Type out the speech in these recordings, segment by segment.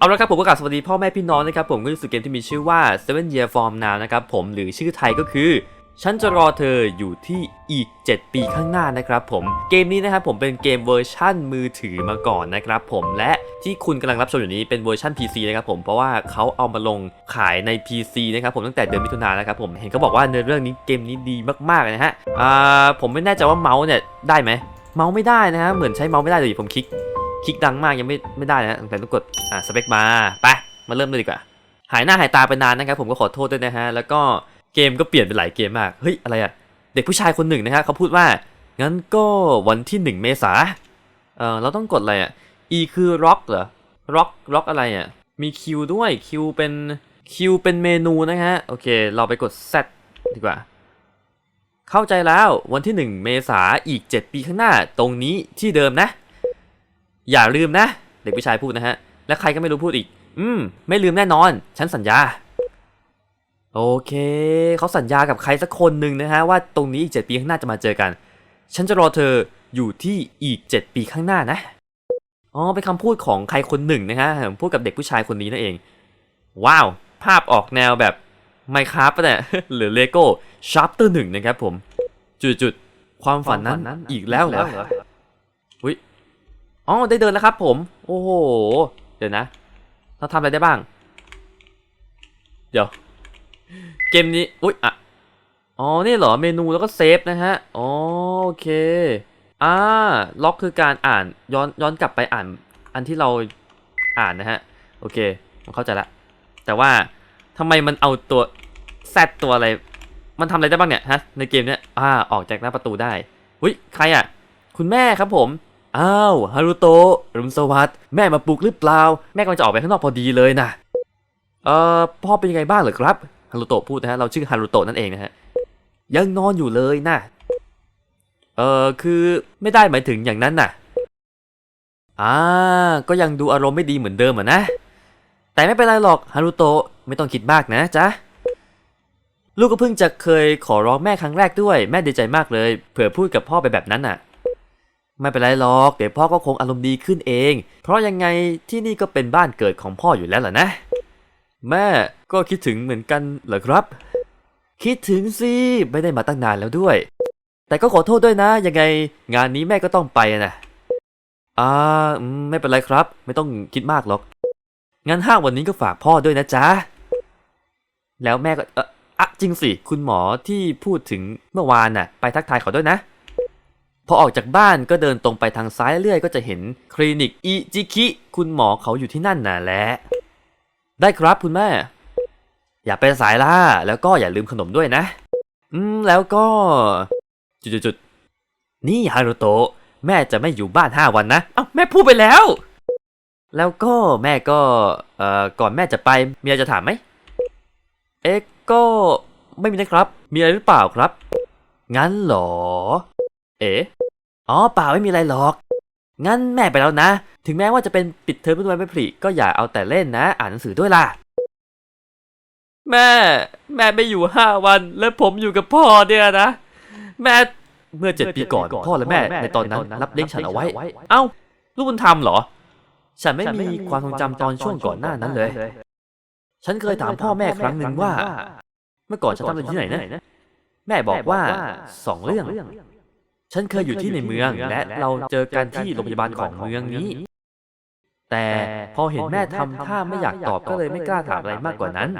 เอาละครับผมก็กาบสวัสดีพ่อแม่พี่น้องนะครับผมก็อยู่สู่เกมที่มีชื่อว่า Seven Year From Now นะครับผมหรือชื่อไทยก็คือ ฉันจะรอเธออยู่ที่อีก 7 ปีข้างหน้านะครับผมเกมนี้นะครับผมเป็นเกมเวอร์ชั่นมือถือมาก่อนนะครับผมและที่คุณกำลังรับชมอยู่นี้เป็นเวอร์ชัน PC นะครับผมเพราะว่าเขาเอามาลงขายใน PC นะครับผมตั้งแต่เดือนมิถุนายนนะครับผมเห็นเขาบอกว่าเนื้อเรื่องนี้เกมนี้ดีมากๆนะฮะอ่าผมไม่แน่ใจว่าเมาส์เนี่ยได้ไหมเมาส์ไม่ได้นะฮะเหมือนใช้เมาส์ไม่ได้เลยผมคลิก คลิกดังมากยังไม่ไม่ได้นะแต่ต้องกดอ่าสเปคมาไปมาเริ่มเลยดีกว่า หายหน้าหายตาไปนานนะครับผมก็ขอโทษด้วยนะฮะแล้วก็เกมก็เปลี่ยนไปหลายเกมมากเฮ้ยอะไรอะเด็กผู้ชายคนหนึ่งนะฮะเขาพูดว่างั้นก็วันที่ 1 เมษาเออเราต้องกดอะไรอะ E คือ rock เหรอ rock rock อะไรอะมี Q ด้วย Q เป็น Q เป็นเมนูนะฮะโอเค เราไปกด Z ดีกว่า เข้าใจแล้ววันที่ 1 เมษาอีก 7 ปีข้างหน้าตรงนี้ที่เดิมนะ อย่าลืมนะ เด็กผู้ชายพูดนะฮะ และใครก็ไม่รู้พูดอีก อืม ไม่ลืมแน่นอน ฉันสัญญา โอเค เขาสัญญากับใครสักคนหนึ่งนะฮะ ว่าตรงนี้อีก 7 ปีข้างหน้าจะมาเจอกัน ฉันจะรอเธออยู่ที่อีก 7 ปีข้างหน้านะ อ๋อ เป็นคำพูดของใครคนหนึ่งนะฮะ พูดกับเด็กผู้ชายคนนี้นั่นเอง ว้าว ภาพออกแนวแบบไมค r a f t ปะเนี่ยหรือเลโก้ชาร์ปเตอร์หนึ่งนะครับผม จุดๆ ความฝันนั้นอีกแล้วเหรออุ้ย อ๋อได้เดินแล้วครับผม โอ้โห เดี๋ยวนะ เราทำอะไรได้บ้าง เดี๋ยว เกมนี้ อุ้ยอะ อ๋อ นี่เหรอ เมนูแล้วก็เซฟนะฮะ อ๋อโอเค อ่า ล็อกคือการอ่าน ย้อน ย้อนกลับไปอ่าน อันที่เราอ่านนะฮะ โอเคผมเข้าใจละ แต่ว่าทำไมมันเอาตัวแซดตัวอะไร มันทำอะไรได้บ้างเนี่ยฮะ ในเกมเนี้ย อ่า ออกจากหน้าประตูได้ อุ้ย ใครอะ คุณแม่ครับผม อ้าวฮารุโตะรุณสวัสด์แม่มาปลุกหรือเปล่า แม่กำลังจะออกไปข้างนอกพอดีเลยนะเอ่อพ่อเป็นยังไงบ้างเหรอครับฮารุโตะพูดนะฮะเราชื่อฮารุโตะนั่นเองนะฮะยังนอนอยู่เลยนะเอ่อคือไม่ได้หมายถึงอย่างนั้นน่ะอ่าก็ยังดูอารมณ์ไม่ดีเหมือนเดิมอะนะ แต่ไม่เป็นไรหรอกฮารุโตะไม่ต้องคิดมากนะจ๊ะลูกก็เพิ่งจะเคยขอร้องแม่ครั้งแรกด้วย แม่ดีใจมากเลย เผื่อพูดกับพ่อไปแบบนั้นน่ะ ไม่เป็นไรหรอก เดี๋ยวพ่อก็คงอารมณ์ดีขึ้นเอง เพราะยังไงที่นี่ก็เป็นบ้านเกิดของพ่ออยู่แล้วล่ะนะ แม่ก็คิดถึงเหมือนกันเหรอครับ คิดถึงสิ ไม่ได้มาตั้งนานแล้วด้วย แต่ก็ขอโทษด้วยนะ ยังไงงานนี้แม่ก็ต้องไปนะอ่าไม่เป็นไรครับ ไม่ต้องคิดมากหรอกงั้นห้างวันนี้ก็ฝากพ่อด้วยนะจ๊ะ แล้วแม่ก็เอออะจริงสิ คุณหมอที่พูดถึงเมื่อวานน่ะ ไปทักทายเขาด้วยนะ พอออกจากบ้านก็เดินตรงไปทางซ้ายเรื่อยก็จะเห็นคลินิกอิจิคิ คุณหมอเขาอยู่ที่นั่นน่ะแหละ ได้ครับคุณแม่ อย่าไปสายล่ะแล้วก็อย่าลืมขนมด้วยนะ อืม แล้วก็ จุดๆๆนี่ฮารุโตะแม่จะไม่อยู่บ้านห้าวันนะ เอ้าแม่พูดไปแล้ว แล้วก็แม่ก็ เอ่อ ก่อนแม่จะไปมีอะไรจะถามไหม เอ๊ะก็ไม่มีนะครับ มีอะไรหรือเปล่าครับ งั้นเหรอ เอ๋อ๋อเปล่าไม่มีอะไรหรอก งั้นแม่ไปแล้วนะ ถึงแม้ว่าจะเป็นปิดเทอมเป็นวันไม่ผลิก็อย่าเอาแต่เล่นนะ อ่านหนังสือด้วยล่ะ แม่ แม่ไม่อยู่ห้าวัน แล้วผมอยู่กับพ่อเนี่ยนะ แม่เมื่อเจ็ดปีก่อนพ่อและแม่ในตอนนั้นรับเลี้ยงฉันเอาไว้ เอ้า ลูกบุญธรรมเหรอ ฉันไม่มีความทรงจำตอนช่วงก่อนหน้านั้นเลย ฉันเคยถามพ่อแม่ครั้งหนึ่งว่า เมื่อก่อนฉันทำอะไรที่ไหนนะ แม่บอกว่าสองเรื่อง ฉันเคยอยู่ที่ในเมืองและเราเจอกันที่โรงพยาบาลของเมืองนี้ แต่พอเห็นแม่ทำท่าไม่อยากตอบก็เลยไม่กล้าถามอะไรมากกว่านั้น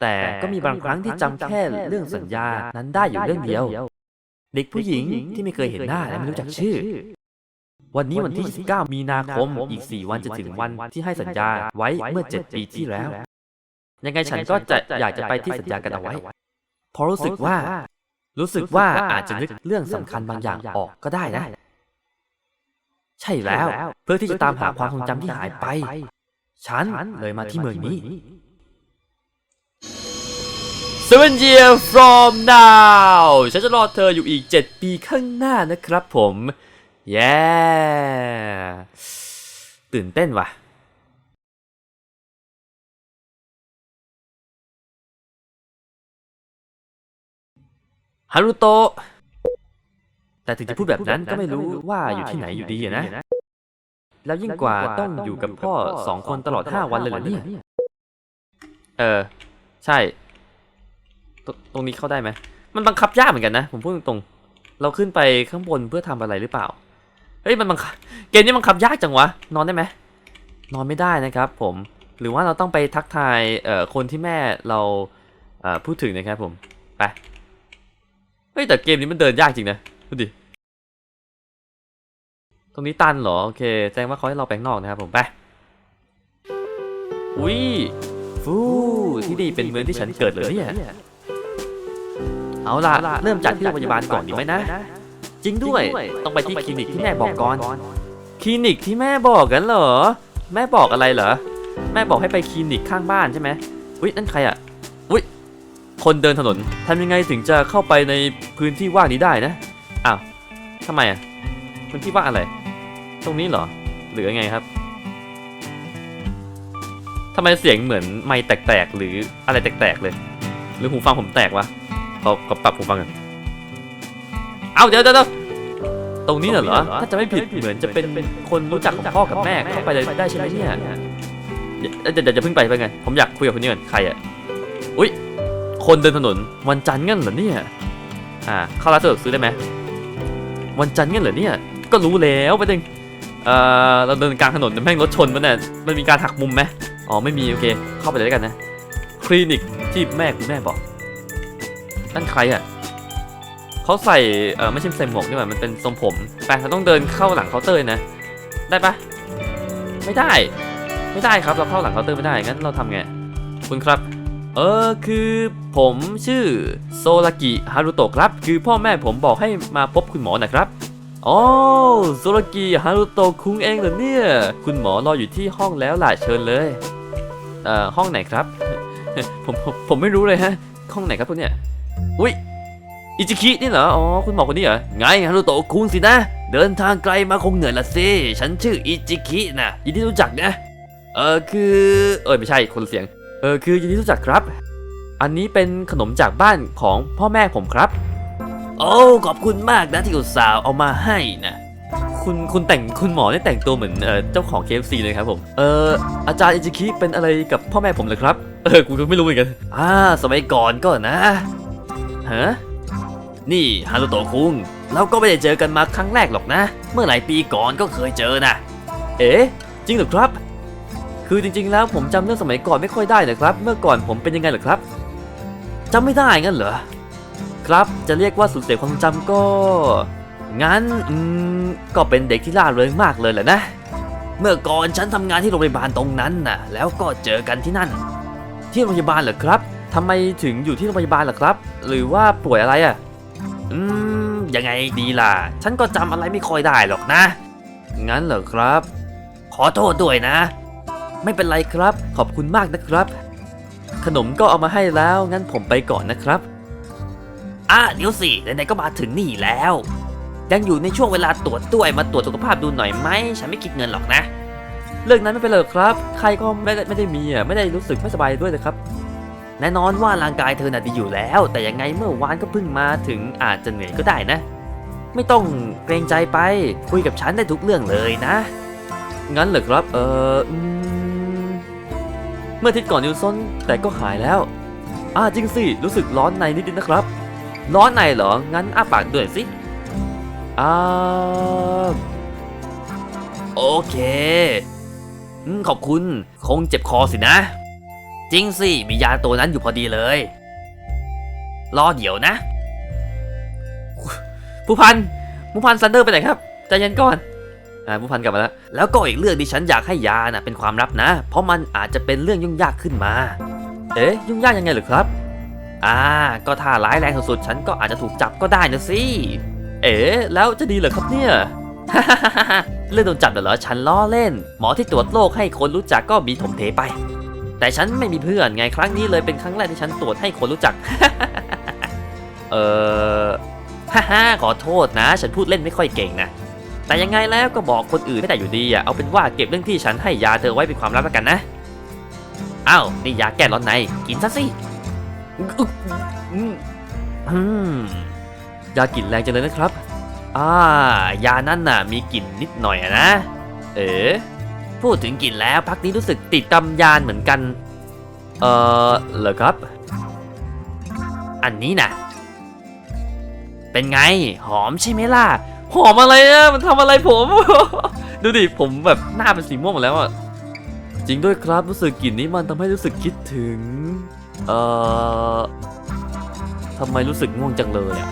แต่ก็มีบางครั้งที่จำแค่เรื่องสัญญานั้นได้อยู่เรื่องเดียว เด็กผู้หญิงที่ไม่เคยเห็นหน้าและไม่รู้จักชื่อ วันนี้วันที่29มีนาคมอีก 4 วันจะถึงวันที่ให้สัญญาไว้เมื่อ 7 ปีที่แล้ว ยังไงฉันก็จะอยากจะไปที่สัญญากันเอาไว้เพราะรู้สึกว่า รู้สึกว่าอาจจะนึกเรื่องสำคัญบางอย่างออกก็ได้นะ ใช่แล้ว เพื่อที่จะตามหาความทรงจำที่หายไป ฉันเลยมาที่เมืองนี้ Seven year from now ฉันจะรอเธออยู่อีก 7 ปีข้างหน้านะครับผม แย่ตื่นเต้นว่ะ ฮารุโตะแต่ถึงจะพูดแบบนั้นก็ไม่รู้ว่าอยู่ที่ไหนอยู่ดีอะนะ แล้วยิ่งกว่าต้องอยู่กับพ่อสองคนตลอด5วันเลยเหรอเนี่ย เออ ใช่ตรงตรงนี้เข้าได้ไหม มันบังคับยากเหมือนกันนะ ผมพูดตรงๆ เราขึ้นไปข้างบนเพื่อทำอะไรหรือเปล่า เฮ้ยมันบังคับ เกมนี้บังคับยากจังวะ นอนได้ไหม นอนไม่ได้นะครับ ผม หรือว่าเราต้องไปทักทายเอ่อคนที่แม่เราเอ่อพูดถึงนะครับผม ไป เฮ้ยแต่เกมนี้มันเดินยากจริงนะดูดิ ตรงนี้ตันเหรอ โอเคแสดงว่าเขาให้เราแปลงนอกนะครับผมไป อุ้ยฟูที่นี่เป็นเมืองที่ฉันเกิดเลยเนี่ยเอาล่ะ เริ่มจากที่โรงพยาบาลก่อนดีไหมนะ จริงด้วยต้องไปที่คลินิกที่แม่บอกก่อน คลินิกที่แม่บอกกันเหรอ แม่บอกอะไรเหรอ แม่บอกให้ไปคลินิกข้างบ้านใช่ไหมอุ้ยนั่นใครอะ คนเดินถนนทำยังไงถึงจะเข้าไปในพื้นที่ว่างนี้ได้นะอ้าวทำไมอะพื้นที่ว่างอะไร ตรงนี้เหรอ หรือยังไงครับทำไมเสียงเหมือนไมค์แตกๆหรืออะไรแตกๆเลย หรือหูฟังผมแตกวะขอขอปรับหูฟังกันเอาเดี๋ยวเดี๋ยวเดี๋ยวตรงนี้น่ะเหรอถ้าจะไม่ผิดเหมือนจะเป็นคนรู้จักของพ่อกับแม่เข้าไปเลยได้ใช่ไหมเนี่ยเดี๋ยวเดี๋ยวเดี๋ยวจะเพิ่งไปไปไง ผมอยากคุยกับคนนี้ก่อนใครอะอุ้ย คนเดินถนนวันจันทร์งั้นเหรอเนี่ย อ่าเข้าร้านสะดวกซื้อได้ไหมวันจันทร์งั้นเหรอเนี่ย ก็รู้แล้วประเด็นเอ่อเราเดินกลางถนนแม่งรถชนมันเนี่ยมันมีการหักมุมไหมอ๋อไม่มีโอเค เข้าไปเลยแล้วกันนะ คลินิกที่แม่คุณแม่บอกนั่นใครอะเขาใส่เออไม่ใช่ใส่หมวกนี่หว่ามันเป็นทรงผมไปเราต้องเดินเข้าหลังเคาน์เตอร์นะ ได้ปะไม่ได้ ไม่ได้ครับเราเข้าหลังเคาน์เตอร์ไม่ได้งั้นเราทำไงคุณครับ เออคือผมชื่อโซลากิฮารุโตะครับ คือพ่อแม่ผมบอกให้มาพบคุณหมอนะครับอ๋อโซลากิฮารุโตะคุงเองเหรอเนี่ย คุณหมอรออยู่ที่ห้องแล้วล่ะเชิญเลยเอ่อห้องไหนครับ ผมผมผมไม่รู้เลยฮะ ห้องไหนครับพวกเนี่ยอุ้ยอิจิคินี่เหรอ อ๋อ คุณหมอคนนี้เหรอ ไงฮารุโตะคุงสินะ เดินทางไกลมาคงเหนื่อยละสิ ฉันชื่ออิจิคินะยินดีรู้จักนะ เออคือ เออไม่ใช่คนเสียง เออคือยินดีรู้จักครับ อันนี้เป็นขนมจากบ้านของพ่อแม่ผมครับ โอ้ขอบคุณมากนะที่อุตส่าห์เอามาให้นะคุณคุณแต่งคุณหมอเนี่ยแต่งตัวเหมือนเออเจ้าของ KFC เลยครับผมเอออาจารย์อิจิคิเป็นอะไรกับพ่อแม่ผมเลยครับเออกูก็ไม่รู้เหมือนกันอ่าสมัยก่อนก็นะฮะนี่ฮารุโตะคุงเราก็ไม่ได้เจอกันมาครั้งแรกหรอกนะ เมื่อหลายปีก่อนก็เคยเจอนะ เอ๊ะ จริงเหรอครับ คือจริงๆแล้วผมจำเรื่องสมัยก่อนไม่ค่อยได้นะครับ เมื่อก่อนผมเป็นยังไงเหรอครับจำไม่ได้งั้นเหรอครับจะเรียกว่าสูญเสียความจำก็ งั้นอืมก็เป็นเด็กที่ล่าเริงมากเลยแหละนะ เมื่อก่อนฉันทำงานที่โรงพยาบาลตรงนั้นน่ะ แล้วก็เจอกันที่นั่น ที่โรงพยาบาลเหรอครับทำไมถึงอยู่ที่โรงพยาบาลเหรอครับ หรือว่าป่วยอะไรอะ อืมยังไงดีล่ะ ฉันก็จำอะไรไม่ค่อยได้หรอกนะ งั้นเหรอครับ ขอโทษด้วยนะ ไม่เป็นไรครับ ขอบคุณมากนะครับ ขนมก็เอามาให้แล้วงั้นผมไปก่อนนะครับอะเดี๋ยวสิไหนๆก็มาถึงนี่แล้ว ยังอยู่ในช่วงเวลาตรวจด้วยมาตรวจสุขภาพดูหน่อยไหมฉันไม่คิดเงินหรอกนะ เรื่องนั้นไม่เป็นไรครับ ใครก็ไม่ได้ไม่ได้มีอะไม่ได้รู้สึกไม่สบายด้วยนะครับแน่นอนว่าร่างกายเธอน่ะดีอยู่แล้ว แต่ยังไงเมื่อวานก็เพิ่งมาถึงอาจจะเหนื่อยก็ได้นะ ไม่ต้องเกรงใจไปคุยกับฉันได้ทุกเรื่องเลยนะ งั้นเหรอครับ เออ มื่อทิตย์ก่อนนิวซนแต่ก็หายแล้ว อ่าจริงสิ รู้สึกร้อนในนิดนึงนะครับ ร้อนในเหรอ งั้นอ้าปากด้วยสิ อ่า โอเคอขอบคุณ คงเจ็บคอสินะ จริงสิ มียาตัวนั้นอยู่พอดีเลย รอเดี๋ยวนะ ผู้พันผู้พันซันเดอร์ไปไหนครับ ใจเย็นก่อน ผู้พันกลับมาแล้ว แล้วก็อีกเรื่องที่ฉันอยากให้ยาน่ะเป็นความลับนะ เพราะมันอาจจะเป็นเรื่องยุ่งยากขึ้นมา เอ๊ะยุ่งยากยังไงหรือครับ อ่า ก็ถ้าร้ายแรงสุดๆฉันก็อาจจะถูกจับก็ได้นะสิ เอ๊ะแล้วจะดีเหรอครับเนี่ยเรื่องโดนจับเหรอฉันล้อเล่น หมอที่ตรวจโรคให้คนรู้จักก็มีถมเทไป แต่ฉันไม่มีเพื่อนไงครั้งนี้เลยเป็นครั้งแรกที่ฉันตรวจให้คนรู้จัก เออฮ่าฮ่าขอโทษนะ ฉันพูดเล่นไม่ค่อยเก่งนะ แต่ยังไงแล้วก็บอกคนอื่นไม่ได้อยู่ดีอะ เอาเป็นว่าเก็บเรื่องที่ฉันให้ยาเธอไว้เป็นความลับแล้วกันนะอ้าวนี่ยาแก้ร้อนในกินซะสิอืมยากลิ่นแรงจังเลยนะครับ อ่ายานั่นน่ะ มีกลิ่นนิดหน่อยนะ เอ๋พูดถึงกลิ่นแล้วพักนี้รู้สึกติดตำยานเหมือนกัน เออเหรอครับ อันนี้นะเป็นไง หอมใช่ไหมล่ะ หอมอะไรอะมันทำอะไรผม ดูดิผมแบบหน้าเป็นสีม่วงหมดแล้วอะจริงด้วยครับรู้สึกกลิ่นนี้มันทำให้รู้สึกคิดถึง เอ่อทำไมรู้สึกง่วงจังเลยอะ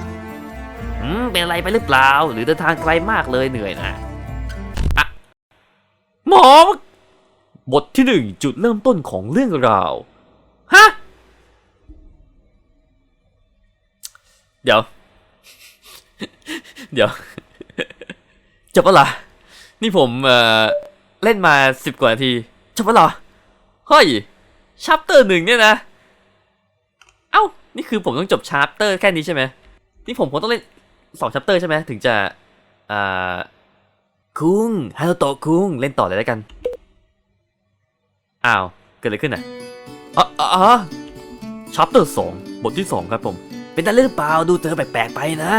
อืมเป็นอะไรไปหรือเปล่า หรือเดินทางไกลมากเลยเหนื่อยนะอะหมอบทที่หนึ่งจุดเริ่มต้นของเรื่องราวฮะเดี๋ยว เดี๋ยว จบแล้วเหรอนี่ผมเอ่อเล่นมาสิบกว่านาทีจบแล้วเหรอเฮ้ยชัปเตอร์หนึ่งเนี่ยนะ เอ้า นี่คือผมต้องจบชัปเตอร์แค่นี้ใช่ไหมนี่ผมคงต้องเล่นสองชัปเตอร์ใช่ไหมถึงจะอ่าคุงฮาโตโตะคุงเล่นต่อเลยแล้วกัน อ้าว เกิดอะไรขึ้นอะอ๋ออ๋ออ๋อชัปเตอร์สองบทที่สองครับผม เป็นอะไรหรือเปล่าดูเธอแปลกๆไปนะ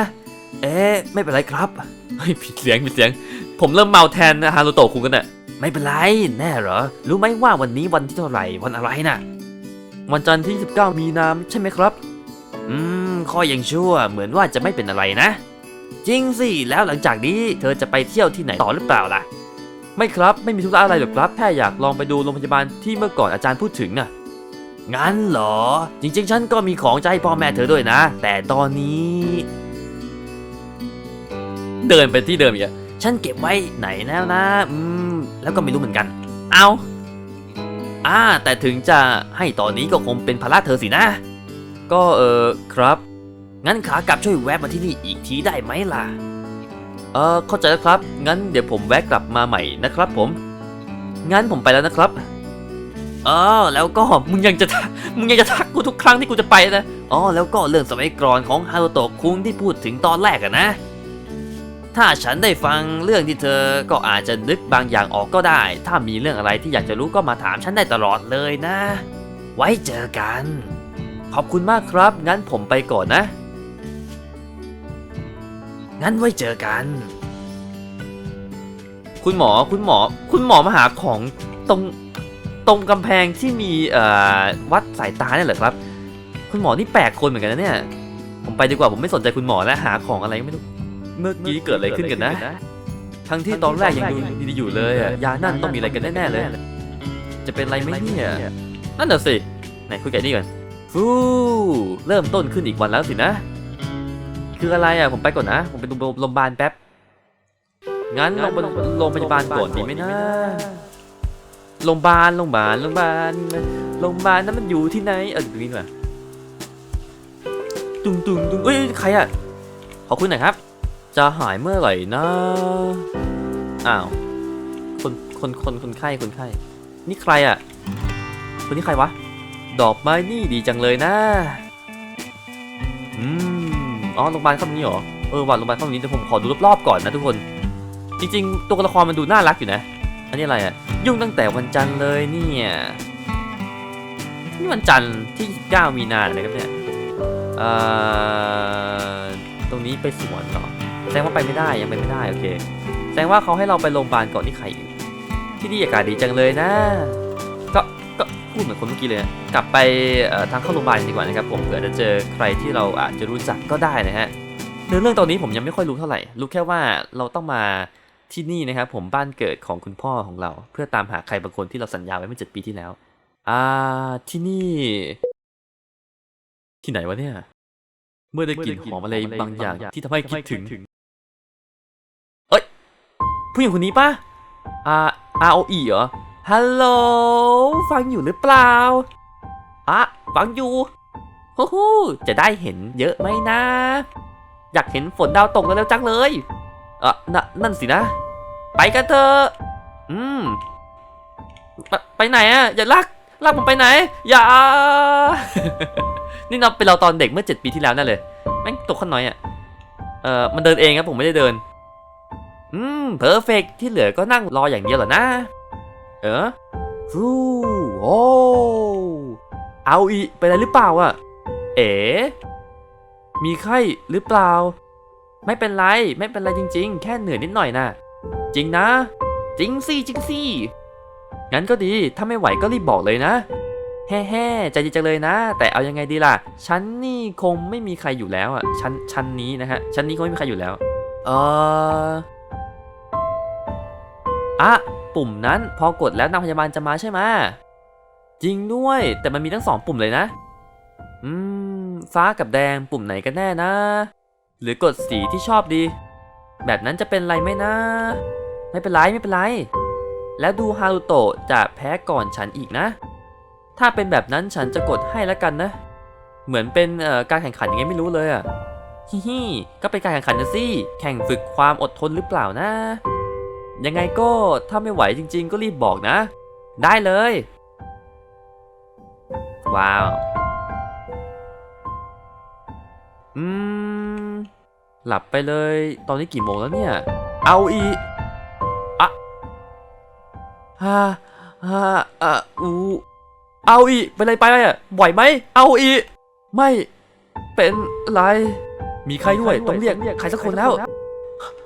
เอ๊ะไม่เป็นไรครับ เฮ้ยผิดเสียงผิดเสียง ผมเริ่มเมาแทนฮารุโตะคุงกันน่ะไม่เป็นไรแน่เหรอ รู้ไหมว่าวันนี้วันที่เท่าไหร่วันอะไรน่ะ วันจันทร์ที่ 19 มีนาใช่ไหมครับ อืมข้อยังชั่วเหมือนว่าจะไม่เป็นอะไรนะ จริงสิ แล้วหลังจากนี้เธอจะไปเที่ยวที่ไหนต่อหรือเปล่าล่ะ ไม่ครับไม่มีธุระอะไรหรอกครับแค่อยากลองไปดูโรงพยาบาลที่เมื่อก่อนอาจารย์พูดถึงน่ะงั้นเหรอ จริงๆ ฉันก็มีของจะให้พ่อแม่เธอด้วยนะ แต่ตอนนี้ เดินไปที่เดิมอีกอะฉันเก็บไว้ไหนแล้วนะอืมแล้วก็ไม่รู้เหมือนกัน เอาอ่าแต่ถึงจะให้ตอนนี้ก็คงเป็นภาระเธอสินะ ก็เออครับ งั้นขากลับช่วยแวะมาที่นี่อีกทีได้ไหมล่ะ เออเข้าใจแล้วครับ งั้นเดี๋ยวผมแวะกลับมาใหม่นะครับผม งั้นผมไปแล้วนะครับเออแล้วก็มึงยังจะมึงยังจะทักกูทุกครั้งที่กูจะไปนะ อ๋อแล้วก็เรื่องสมัยก่อนของฮารุโตะคุงที่พูดถึงตอนแรกอะนะ ถ้าฉันได้ฟังเรื่องที่เธอก็อาจจะนึกบางอย่างออกก็ได้ ถ้ามีเรื่องอะไรที่อยากจะรู้ก็มาถามฉันได้ตลอดเลยนะ ไว้เจอกัน ขอบคุณมากครับ งั้นผมไปก่อนนะ งั้นไว้เจอกัน คุณหมอคุณหมอ คุณหมอมาหาของตรงตรงกำแพงที่มีเอ่อวัดสายตาเนี่ยเหรอครับ คุณหมอนี่แปลกคนเหมือนกันนะเนี่ย ผมไปดีกว่าผมไม่สนใจคุณหมอแล้วหาของอะไรไม่รู้ เมื่อกี้เกิดอะไรขึ้นกันนะ ทั้งที่ตอนแรกยังดูดีๆอยู่เลยอะยานั่นต้องมีอะไรกันแน่ๆเลย จะเป็นอะไรไหมเนี่ยนั่นน่ะสิไหนคุยกับนี่ก่อนฟูเริ่มต้นขึ้นอีกวันแล้วสินะ คืออะไรอะผมไปก่อนนะ ผมไปดูโรงพยาบาลแป๊บ งั้นลงไปโรงพยาบาลก่อนดีไหมนะ โรงพยาบาล โรงพยาบาล โรงพยาบาล โรงพยาบาลนั้นมันอยู่ที่ไหน เออตรงนี้ดีกว่าตุงตุงตุงเอ้ย ใครอะ ขอคุยหน่อยครับ จะหายเมื่อไหร่นะ อ้าว คน คน คน คนไข้ คนไข้ นี่ใครอะ คนนี้ใครวะ ดอกไม้นี่ดีจังเลยนะ อืม อ๋อ โรงพยาบาลเข้าตรงนี้เหรอ เออวันโรงพยาบาลเข้าตรงนี้เดี๋ยวผมขอดูรอบๆก่อนนะทุกคน จริงๆ ตัวละครมันดูน่ารักอยู่นะ อันนี้อะไรอะ ยุ่งตั้งแต่วันจันทร์เลยเนี่ย นี่วันจันทร์ที่ 9 มีนานะครับเนี่ย เอ่อ ตรงนี้ไปสวนเหรอ แสดงว่าไปไม่ได้ยังไปไม่ได้โอเค แสดงว่าเขาให้เราไปโรงพยาบาลก่อนที่ใครอีกที่นี่อากาศดีจังเลยนะ ก็ก็พูดเหมือนคนเมื่อกี้เลยนะกลับไปทางเข้าโรงพยาบาลดีกว่านะครับผมเผื่อจะเจอใครที่เราอาจจะรู้จักก็ได้นะฮะเนื้อเรื่องตอนนี้ผมยังไม่ค่อยรู้เท่าไหร่ รู้แค่ว่าเราต้องมาที่นี่นะครับผมบ้านเกิดของคุณพ่อของเรา เพื่อตามหาใครบางคนที่เราสัญญาไว้เมื่อเจ็ดปีที่แล้ว อ่าที่นี่ ที่ไหนวะเนี่ย เมื่อได้กลิ่นหอมอะไรบางอย่างที่ทำให้คิดถึง ผู้หญิงคนนี้ปะอ่า R O E เหรอ ฮัลโหล ฟังอยู่หรือเปล่า อะ ฟังอยู่ฮู้ฮู้จะได้เห็นเยอะไหมนะ อยากเห็นฝนดาวตกกันแล้วจังเลยอะนนั่นสินะ ไปกันเถอะ อืม ไปไปไหนอะอย่าลากลากผมไปไหน อย่า นี่เราเป็นเราตอนเด็กเมื่อเจ็ดปีที่แล้วนั่นเลย แม่งตัวข้นน้อยอะเออมันเดินเองครับผมไม่ได้เดิน อืมเพอร์เฟกที่เหลือก็นั่งรออย่างเดียวเหรอนะ เออฟูโอ้เอาอีเป็นอะไรหรือเปล่าอะเอ๋มีไข้หรือเปล่า ไม่เป็นไรไม่เป็นไรจริง ๆ แค่เหนื่อยนิดหน่อยนะจริงนะ จริงสิจริงสิงั้นก็ดีถ้าไม่ไหวก็รีบบอกเลยนะแฮ่แฮ่ใจดีจังเลยนะ แต่เอายังไงดีล่ะชั้นนี่คงไม่มีใครอยู่แล้วอะชั้นชั้นนี้นะฮะชั้นนี้คงไม่มีใครอยู่แล้ว เออ อะปุ่มนั้นพอกดแล้วนางพยาบาลจะมาใช่ไหมจริงด้วยแต่มันมีทั้งสองปุ่มเลยนะ อืม ฟ้ากับแดงปุ่มไหนกันแน่นะ หรือกดสีที่ชอบดี แบบนั้นจะเป็นไรไหมนะ ไม่เป็นไรไม่เป็นไร แล้วดูฮารุโตะจะแพ้ก่อนฉันอีกนะ ถ้าเป็นแบบนั้นฉันจะกดให้แล้วกันนะ เหมือนเป็นการแข่งขันยังไงไม่รู้เลยอะฮิฮิก็เป็นการแข่งขันนะสิ แข่งฝึกความอดทนหรือเปล่านะ ยังไงก็ถ้าไม่ไหวจริง ๆ ก็รีบบอกนะ ได้เลย ว้าว อืม หลับไปเลย ตอนนี้กี่โมงแล้วเนี่ย เอาอีกอะฮ่าฮ่าอะอูเอาอีกเป็นไรไปอะไหวไหม เอาอีกไม่ เป็นไร มีใครด้วย ต้องเรียกใครสักคนแล้ว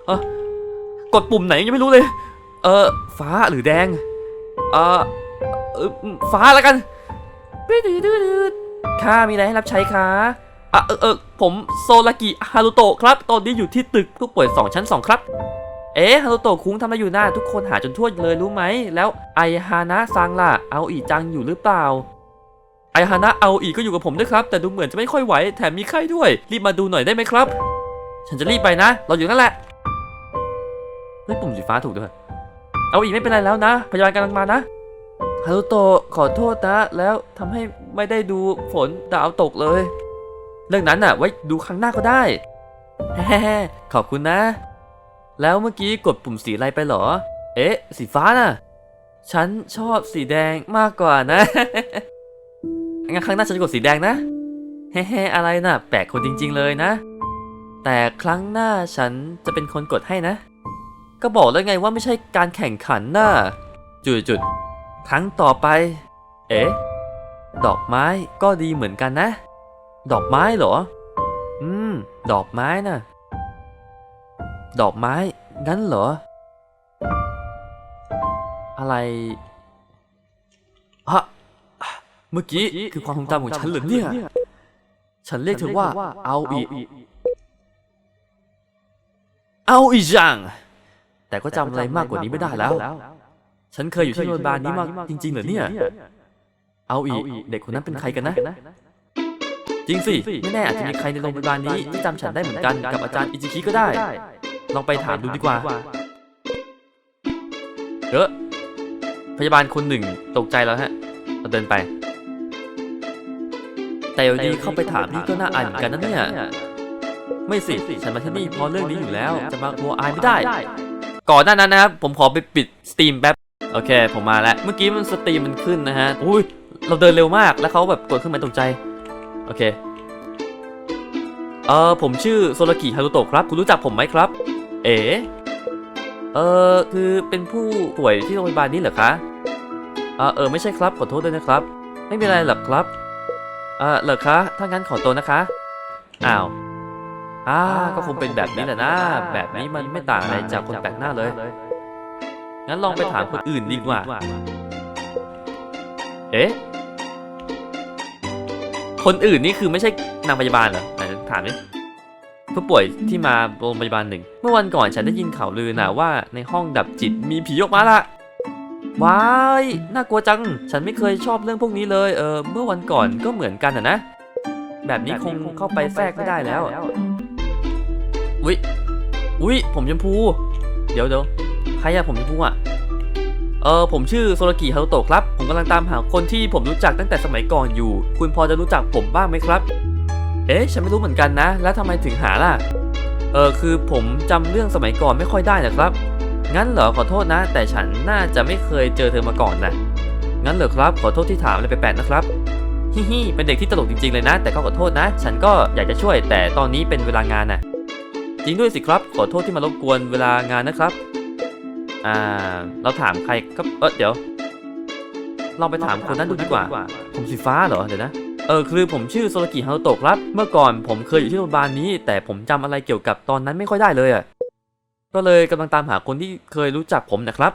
เออก ดปุ่มไหนยังไม่รู้เลย เออฟ้าหรือแดงเออเออฟ้าแล้วกันข้ามีอะไรให้รับใช้คะอะเออเออผมโซลากิฮารุโตะครับ ตอนนี้อยู่ที่ตึกผู้ป่วย2ชั้น 2 ครับ เอ๊ะฮารุโตะคุ้งทำอะไรอยู่หน้า ทุกคนหาจนทั่วเลยรู้ไหม แล้วไอฮานะซังล่ะ เอาอีจังอยู่หรือเปล่า ไอฮานะเอาอีก็อยู่กับผมด้วยครับ แต่ดูเหมือนจะไม่ค่อยไหว แถมมีไข้ด้วย รีบมาดูหน่อยได้ไหมครับ ฉันจะรีบไปนะ เราอยู่นั่นแหละ เฮ้ยปุ่มสีฟ้าถูกด้วย เอาอีกไม่เป็นไรแล้วนะ พยาบาลกำลังมานะฮารุโตะขอโทษนะ แล้วทำให้ไม่ได้ดูฝนดาวตกเลย เรื่องนั้นน่ะ ไว้ดูครั้งหน้าก็ได้แฮ่ขอบคุณนะ แล้วเมื่อกี้กดปุ่มสีอะไรไปเหรอ เอ๊ะ สีฟ้าน่ะ ฉันชอบสีแดงมากกว่านะงั้นครั้งหน้าฉันจะกดสีแดงนะเฮ้อะไรน่ะ แปลกคนจริง ๆ เลยนะ แต่ครั้งหน้าฉันจะเป็นคนกดให้นะ ก็บอกแล้วไงว่าไม่ใช่การแข่งขันน่ะจุดจุดครั้งต่อไป เอ๊ะ ดอกไม้ก็ดีเหมือนกันนะ ดอกไม้เหรอ อืม ดอกไม้น่ะ ดอกไม้งั้นเหรอ อะไรฮะเมื่อกี้คือความทรงจำของฉันเหรอเนี่ย ฉันเรียกเธอว่าเอาอีเอาอีจัง แต่ก็จำอะไรมากกว่านี้ไม่ได้แล้ว ฉันเคยอยู่ที่โรงพยาบาลนี้มาจริงๆเหรอเนี่ย เอาอีเด็กคนนั้นเป็นใครกันนะ จริงสิ ไม่แน่อาจจะมีใครในโรงพยาบาลนี้ที่จำฉันได้เหมือนกันกับอาจารย์อิจิคิก็ได้ ลองไปถามดูดีกว่าเออพยาบาลคนหนึ่งตกใจแล้วฮะเราเดินไป แต่อยู่ดีเข้าไปถามนี่ก็น่าอายเหมือนกันนะเนี่ย ไม่สิ ฉันมาที่นี่เพราะเรื่องนี้อยู่แล้ว จะมากัวอายไม่ได้ ก่อนหน้านั้นนะครับผมขอไปปิดสตรีมแป๊บโอเค ผมมาแล้ว เมื่อกี้มันสตรีมมันขึ้นนะฮะอุ้ยเราเดินเร็วมากแล้วเขาแบบกดขึ้นมาตกใจ โอเค เออผมชื่อโซลากิฮารุโตะครับ คุณรู้จักผมไหมครับ เอ๋เออคือเป็นผู้ป่วยที่โรงพยาบาลนี้เหรอคะเออเออไม่ใช่ครับขอโทษด้วยนะครับ ไม่เป็นไรหรอกครับเออเหรอคะถ้างั้นขอตัวนะคะอ้าว อ่าก็คงเป็นแบบนี้แหละนะ แบบนี้มันไม่ต่างอะไรจากคนแปลกหน้าเลย งั้นลองไปถามคนอื่นดีกว่า เอ๊ะ คนอื่นนี่คือไม่ใช่นางพยาบาลเหรอไหนถามดิผู้ป่วยที่มาโรงพยาบาลหนึ่ง เมื่อวันก่อนฉันได้ยินข่าวลือนะว่าในห้องดับจิตมีผีออกมาละว้ายน่ากลัวจัง ฉันไม่เคยชอบเรื่องพวกนี้เลย เออ เมื่อวันก่อนก็เหมือนกันอะนะ แบบนี้คงเข้าไปแทรกไม่ได้แล้ว อุ๊ยอุ๊ยผมชมพู เดี๋ยวเดี๋ยวใครอะผมชมพูอะเออผมชื่อโซลากิฮารุโตะครับ ผมกำลังตามหาคนที่ผมรู้จักตั้งแต่สมัยก่อนอยู่ คุณพอจะรู้จักผมบ้างไหมครับ เอ๊ะฉันไม่รู้เหมือนกันนะ แล้วทำไมถึงหาล่ะ เออคือผมจำเรื่องสมัยก่อนไม่ค่อยได้นะครับ งั้นเหรอขอโทษนะ แต่ฉันน่าจะไม่เคยเจอเธอมาก่อนนะงั้นเหรอครับ ขอโทษที่ถามอะไรแปลกๆนะครับฮิฮิเป็นเด็กที่ตลกจริงๆเลยนะ แต่ก็ขอโทษนะ ฉันก็อยากจะช่วย แต่ตอนนี้เป็นเวลางานน่ะ จริงด้วยสิครับ ขอโทษที่มารบกวนเวลางานนะครับ อ่า เราถามใครก็เออเดี๋ยว ลองไปถามคนนั้นดูดีกว่า ผมสีฟ้าเหรอ เดี๋ยวนะ เออ คือผมชื่อโซลกิฮาโตะครับ เมื่อก่อนผมเคยอยู่ที่โรงพยาบาลนี้ แต่ผมจำอะไรเกี่ยวกับตอนนั้นไม่ค่อยได้เลยอะ ก็เลยกำลังตามหาคนที่เคยรู้จักผมนะครับ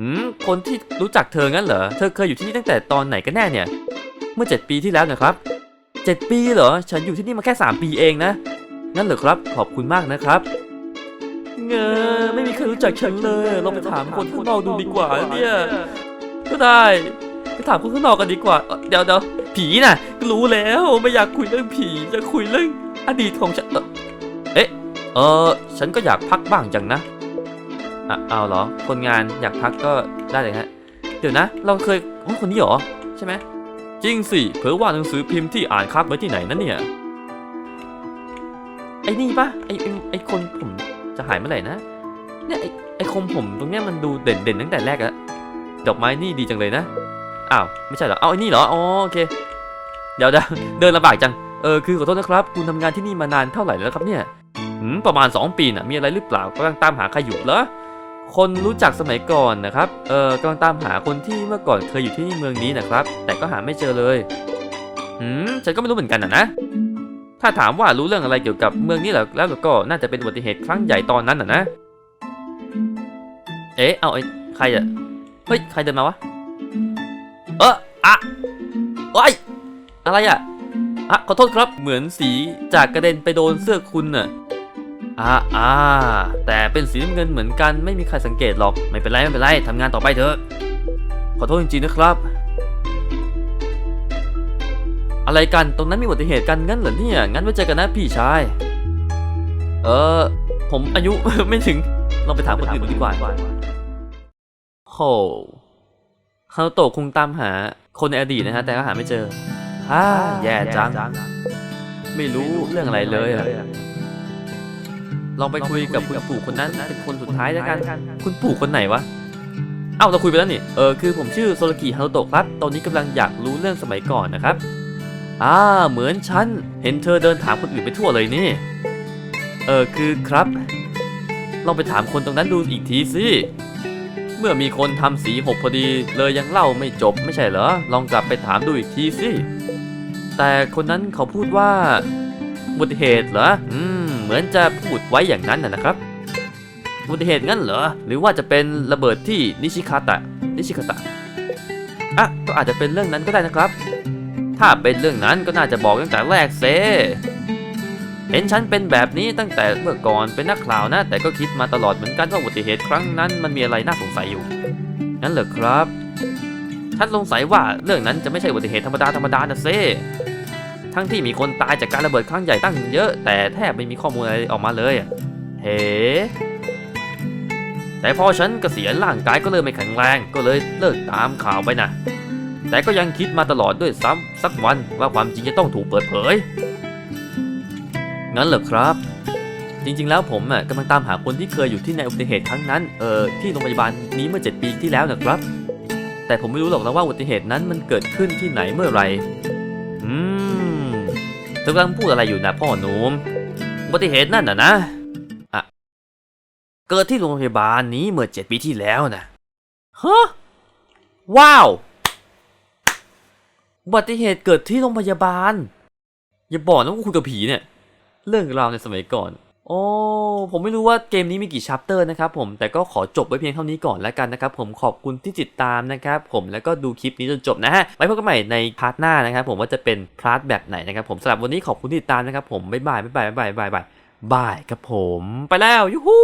หืม คนที่รู้จักเธองั้นเหรอ เธอเคยอยู่ที่นี่ตั้งแต่ตอนไหนกันแน่เนี่ย เมื่อ 7 ปีที่แล้วนะครับ 7 ปีเหรอ ฉันอยู่ที่นี่มาแค่ 3 ปีเองนะ งั้นเหรอครับ ขอบคุณมากนะครับ เงอไม่มีใครรู้จักฉันเลย เราไปถามคนข้างนอกดูดีกว่าเนี่ย ก็ได้ไปถามคนข้างนอกกันดีกว่า เดี๋ยวเดี๋ยวผีน่ะ รู้แล้วไม่อยากคุยเรื่องผี จะคุยเรื่องอดีตของฉัน เอ่อเอ๊ะ เออฉันก็อยากพักบ้างจังนะอะเอาเหรอ คนงานอยากพักก็ได้เลยฮะ เดี๋ยวนะ เราเคยคนนี้เหรอ ใช่ไหม จริงสิ เผอว่าหนังสือพิมพ์ที่อ่านคับไว้ที่ไหนนั่นเนี่ย ไอ้นี่ปะไอ้ไอ้คนผมจะหายเมื่อไหร่นะเนี่ยไอ้ไอ้คมผมตรงเนี้ยมันดูเด่นเด่นตั้งแต่แรกอะดอกไม้นี่ดีจังเลยนะอ้าวไม่ใช่เหรอเอาไอ้นี่เหรออ๋อโอเค เดี๋ยวเดี๋ยวเดินลำบากจังเออคือขอโทษนะครับ คุณทำงานที่นี่มานานเท่าไหร่แล้วครับเนี่ยหืมประมาณ 2 ปีน่ะมีอะไรหรือเปล่ากำลังตามหาใครอยู่เหรอคนรู้จักสมัยก่อนนะครับ เออกำลังตามหาคนที่เมื่อก่อนเคยอยู่ที่เมืองนี้นะครับ แต่ก็หาไม่เจอเลย หืม ฉันก็ไม่รู้เหมือนกันนะนะ ถ้าถามว่ารู้เรื่องอะไรเกี่ยวกับเมืองนี้หรอแล้วก็น่าจะเป็นอุบัติเหตุครั้งใหญ่ตอนนั้นน่ะนะ เอ๊ะ เอาไอ้ใครอะเฮ้ย ใครเดินมาวะ เอออะโอ้ย อะไรอะอะขอโทษครับ เหมือนสีจากกระเด็นไปโดนเสื้อคุณน่ะอ่าอ่าแต่เป็นสีน้ำเงินเหมือนกันไม่มีใครสังเกตหรอก ไม่เป็นไรไม่เป็นไรทำงานต่อไปเถอะ ขอโทษจริงๆนะครับ อะไรกันตรงนั้นมีอุบัติเหตุกันงั้นเหรอเนี่ยงั้นไว้เจอกันนะพี่ชาย เออผมอายุ ไม่ถึงลองไปถามคนอื่นดีกว่าโหฮาโตะคงตามหาคนในอดีตนะฮะ แต่ก็หาไม่เจอฮ่าแย่จัง ไม่รู้เรื่องอะไรเลยอะลองไปคุยกับคุณปู่คนนั้นเป็นคนสุดท้ายแล้วกัน คุณปู่คนไหนวะเอ้าเราคุยไปแล้วนี่ เออคือผมชื่อโซลกิฮาโตะครับ ตอนนี้กำลังอยากรู้เรื่องสมัยก่อนนะครับ อ่าเหมือนฉัน เห็นเธอเดินถามคนอื่นไปทั่วเลยนี่ เออคือครับ ลองไปถามคนตรงนั้นดูอีกทีสิ เมื่อมีคนทำสีหกพอดี เลยยังเล่าไม่จบไม่ใช่เหรอ ลองกลับไปถามดูอีกทีสิ แต่คนนั้นเขาพูดว่าอุบัติเหตุเหรอ อืม เหมือนจะพูดไว้อย่างนั้นนะครับอุบัติเหตุงั้นเหรอ หรือว่าจะเป็นระเบิดที่นิชิคาตะ นิชิคาตะ อะ ก็อาจจะเป็นเรื่องนั้นก็ได้นะครับ ถ้าเป็นเรื่องนั้นก็น่าจะบอกตั้งแต่แรกเซเห็นฉันเป็นแบบนี้ตั้งแต่เมื่อก่อนเป็นนักข่าวนะ แต่ก็คิดมาตลอดเหมือนกันว่าอุบัติเหตุครั้งนั้นมันมีอะไรน่าสงสัยอยู่งั้นเหรอครับฉันสงสัยว่าเรื่องนั้นจะไม่ใช่อุบัติเหตุธรรมดาธรรมดานะเซทั้งที่มีคนตายจากการระเบิดครั้งใหญ่ตั้งเยอะ แต่แทบไม่มีข้อมูลอะไรออกมาเลยเฮ้แต่พอฉันเกษียณร่างกายก็เริ่มไม่แข็งแรง ก็เลยเลิกตามข่าวไปนะ แต่ก็ยังคิดมาตลอดด้วยซ้ำสักวันว่าความจริงจะต้องถูกเปิดเผย งั้นเหรอครับ จริงๆ แล้วผมอะกำลังตามหาคนที่เคยอยู่ที่ในอุบัติเหตุครั้งนั้น เอ่อที่โรงพยาบาลนี้เมื่อ 7 ปีที่แล้วนะครับ แต่ผมไม่รู้หรอกนะว่าอุบัติเหตุนั้นมันเกิดขึ้นที่ไหนเมื่อไหร่อืมกำลังพูดอะไรอยู่นะพ่อหนุ่มอุบัติเหตุนั่นน่ะนะอะเกิดที่โรงพยาบาลนี้เมื่อเจ็ดปีที่แล้วนะฮะว้าว อุบัติเหตุเกิดที่โรงพยาบาล อย่าบอกนะว่าคุณกับผีเนี่ย เรื่องราวในสมัยก่อน โอ้ผมไม่รู้ว่าเกมนี้มีกี่ชัปเตอร์นะครับผมแต่ก็ขอจบไว้เพียงเท่านี้ก่อนแล้วกันนะครับผมขอบคุณที่ติดตามนะครับผมแล้วก็ดูคลิปนี้จนจบนะฮะไว้พบกันใหม่ในพาร์ทหน้านะครับผมว่าจะเป็นพาร์ทแบบไหนนะครับผมสำหรับวันนี้ขอบคุณที่ติดตามนะครับผมบ๊ายบายบ๊ายบายบ๊ายบายบ๊ายบายบายครับผม ไปแล้วยูฮู